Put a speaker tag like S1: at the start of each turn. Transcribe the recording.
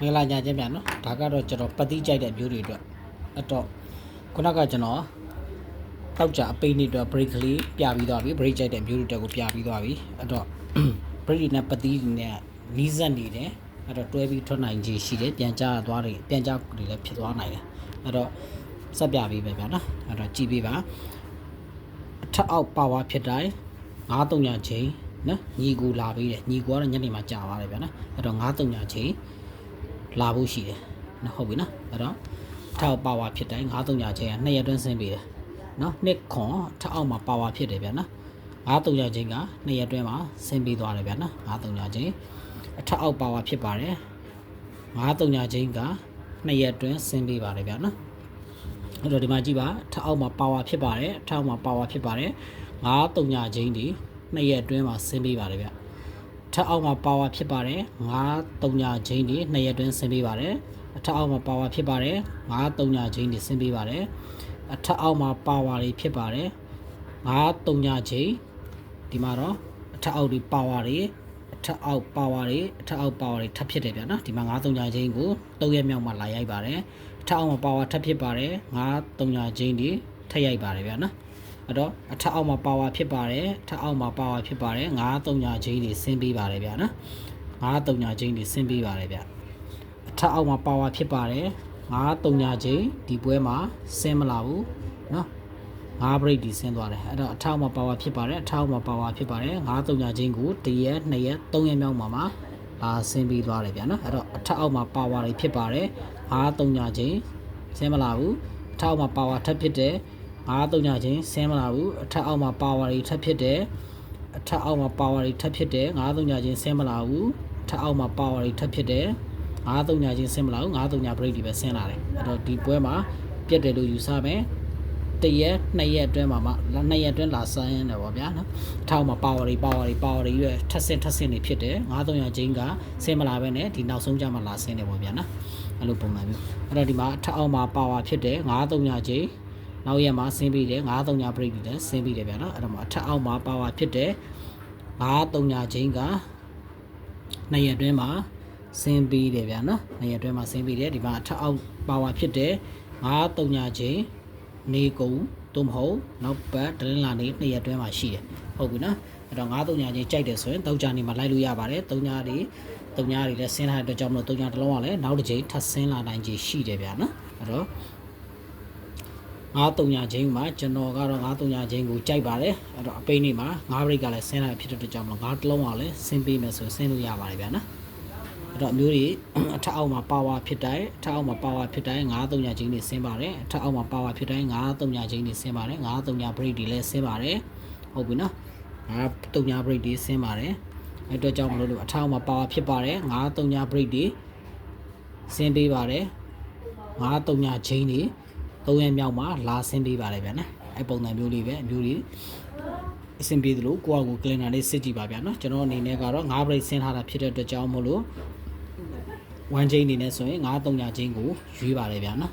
S1: မင်္ဂလာညချမ်းပြန်နော်ဒါကတော့ကျွန်တော်ပတိကြိုက်တဲ့မျိုးတွေအတွက်အတော့ခုနကကျွန်တော်တောက်ကြအပိတ်နေ့အတွက် break ကလေးပြပြီးသွားပြီ break ကြိုက်တဲ့မျိုးတွေအတွက်ကိုပြပြီးသွားပြီအတော့ break နဲ့ပတိနဲ့နီးစပ်နေတယ်အဲ့တော့တွဲပြီးထွက်နိုင်ခြေရှိတယ်ပြန်ကြသွားတယ်ပြန်ကြတွေလည်းဖြစ်သွားနိုင်တယ်အဲ့တော့စက်ပြပြီးပဲဗျာနော်အဲ့တော့ကြည့်ပေးပါအထက်အောက်ပါဝါဖြစ်တိုင်း9 3ချိန်နော်ညီကူလာပြီးတယ်ညီကူကတော့ညနေမှကြာသွားတယ်ဗျာနော်အဲ့တော့9 3ချိန် လာဖို့ရှိတယ်နော်ဟုတ်ပြီနော်အဲ့တော့ထောက်ပါဝါဖြစ်တိုင်း9 3ချင်းက2ရက်တွင်းဆင်းပေးတယ်နော်နှစ်ခွန်ထက်အောက်မှာပါဝါဖြစ်တယ်ဗျာနော်9 3ချင်းက2ရက်တွင်းမှာဆင်းပေးသွားတယ်ဗျာနော်9 3ချင်းအထက်အောက်ပါဝါဖြစ်ပါတယ်9 3ချင်းက2ရက်တွင်းဆင်းပေးပါတယ်ဗျာနော်အဲ့တော့ဒီမှာကြည့်ပါထက်အောက်မှာပါဝါဖြစ်ပါတယ်ထက်အောက်မှာပါဝါဖြစ်ပါတယ်9 3ချင်းဒီ2ရက်တွင်းမှာဆင်းပေးပါတယ်ဗျာ ထပ်အောက်မှာပါဝါဖြစ်ပါတယ်9 3ညာချင်းဒီ2ရက်တွင်းဆင်းပေးပါတယ်အထက်အောက်မှာပါဝါဖြစ်ပါတယ်9 3ညာချင်းဒီဆင်းပေးပါတယ်အထက်အောက်မှာပါဝါတွေဖြစ်ပါတယ်9 3ညာချင်းဒီမှာတော့အထက်အောက်ဒီပါဝါတွေအထက်အောက်ပါဝါတွေအထက်အောက်ပါဝါတွေထပ်ဖြစ်တယ်ဗျာနော်ဒီမှာ9 3ညာချင်းကို3ရက်မြောက်မှာလာရိုက်ပါတယ်အထက်အောက်မှာပါဝါထပ်ဖြစ်ပါတယ်9 3ညာချင်းဒီထပ်ရိုက်ပါတယ်ဗျာနော် အဲ့တော့အထက်အောက်မှာပါဝါဖြစ်ပါတယ်အထက်အောက်မှာပါဝါဖြစ်ပါတယ်9 3ညာချင်းတွေဆင်းပေးပါတယ်ဗျာနော်9 3ညာချင်းတွေဆင်းပေးပါတယ်ဗျအထက်အောက်မှာပါဝါဖြစ်ပါတယ်9 3ညာချင်းဒီပွဲမှာဆင်းမလာဘူးနော်9 break ဒီဆင်းသွားတယ်အဲ့တော့အထက်အောက်မှာပါဝါဖြစ်ပါတယ်အထက်အောက်မှာပါဝါဖြစ်ပါတယ်9 3ညာချင်းကို1ရက်2ရက်3ရက်မြောက်မှာမှာအာဆင်းပြီးသွားတယ်ဗျာနော်အဲ့တော့အထက်အောက်မှာပါဝါတွေဖြစ်ပါတယ်9 3ညာချင်းဆင်းမလာဘူးအထက်အောက်မှာပါဝါထပ်ဖြစ်တယ် ငါးတုံညာချင်းဆင်းမလာဘူးအထက်အောက်မှာပါဝါတွေထပ်ဖြစ်တယ်အထက်အောက်မှာပါဝါတွေထပ်ဖြစ်တယ်ငါးတုံညာချင်းဆင်းမလာဘူးအထက်အောက်မှာပါဝါတွေထပ်ဖြစ်တယ်ငါးတုံညာချင်းဆင်းမလာဘူးငါးတုံညာ break တွေပဲဆင်းလာတယ်အဲ့တော့ဒီပွဲမှာပြတ်တယ်လို့ယူဆမယ်တရက်နှစ်ရက်အတွင်းမှာမှနှစ်ရက်အတွင်းလာဆန်းတယ်ပေါ့ဗျာနော်အထက်အောက်မှာပါဝါတွေပါဝါတွေပါဝါတွေရွက်ထပ်ဆင်းထပ်ဆင်းနေဖြစ်တယ်ငါးတုံညာချင်းကဆင်းမလာပဲနဲ့ဒီနောက်ဆုံးကြမှာလာဆင်းတယ်ပေါ့ဗျာနော်အဲ့လိုပုံစံမျိုးအဲ့တော့ဒီမှာအထက်အောက်မှာပါဝါဖြစ်တယ်ငါးတုံညာချင်း နောက်ရက်မှာဆင်းပြီးတယ်9 3ညာ break တွေလည်းဆင်းပြီးတယ်ဗျာနော်အဲ့တော့မှအထက်အောက်မှာပါဝါဖြစ်တယ်9 3ညာချင်းကနှစ်ရက်အတွင်းမှာဆင်းပြီးတယ်ဗျာနော်နှစ်ရက်အတွင်းမှာဆင်းပြီးတယ်ဒီမှာအထက်အောက်ပါဝါဖြစ်တယ်9 3ညာချင်းနေကုန်သို့မဟုတ်နောက်ပတ်ဒလင်းလာနေနှစ်ရက်အတွင်းမှာရှိတယ်ဟုတ်ပြီနော်အဲ့တော့9 3ညာချင်းကြိုက်တယ်ဆိုရင်3ညာနေမှာလိုက်လို့ရပါတယ်3ညာတွေ3ညာတွေလည်းဆင်းထားတဲ့အတွက်ကြောင့်မလို့3ညာတစ်လုံးကလည်းနောက်တစ်ချိန်ထပ်ဆင်းလာနိုင်ခြေရှိတယ်ဗျာနော်အဲ့တော့ 9 3ညာချင်းမှာကျွန်တော်ကတော့9 3ညာချင်းကိုကြိုက်ပါတယ်အဲ့တော့အပိန်းနေမှာ9 break ကလည်းဆင်းလာဖြစ်တဲ့အတွက်ကြောင့်မလို့9တလုံးအောင်လည်းဆင်းပေးမယ်ဆိုဆင်းလို့ရပါတယ်ဗျာနော်အဲ့တော့အမျိုးတွေအထက်အောက်မှာပါဝါဖြစ်တိုင်းအထက်အောက်မှာပါဝါဖြစ်တိုင်း9 3ညာချင်းတွေဆင်းပါတယ်အထက်အောက်မှာပါဝါဖြစ်တိုင်း9 3ညာချင်းတွေဆင်းပါတယ်9 3ညာ break တွေလည်းဆင်းပါတယ်ဟုတ်ပြီနော်9 3ညာ break တွေဆင်းပါတယ်အဲ့တော့ကြောင့်မလို့လို့အထက်အောက်မှာပါဝါဖြစ်ပါတယ်9 3ညာ break တွေဆင်းပေးပါတယ်9 3ညာချင်းတွေ သုံးရက်မြောက်မှာလာဆင်းပေးပါတယ်ဗျာနော်အဲ့ပုံစံမျိုးလေးပဲအမျိုးလေးအဆင်ပြေသလိုကိုယ့်အကူကလင်နာလေးစစ်ကြည့်ပါဗျာနော်ကျွန်တော်အနေနဲ့ကတော့9 break ဆင်းထားတာဖြစ်တဲ့အတွက်ကြောင့်မို့လို့1 chain အနေနဲ့ဆိုရင်9 3ညာ chain ကိုရွေးပါတယ်ဗျာနော်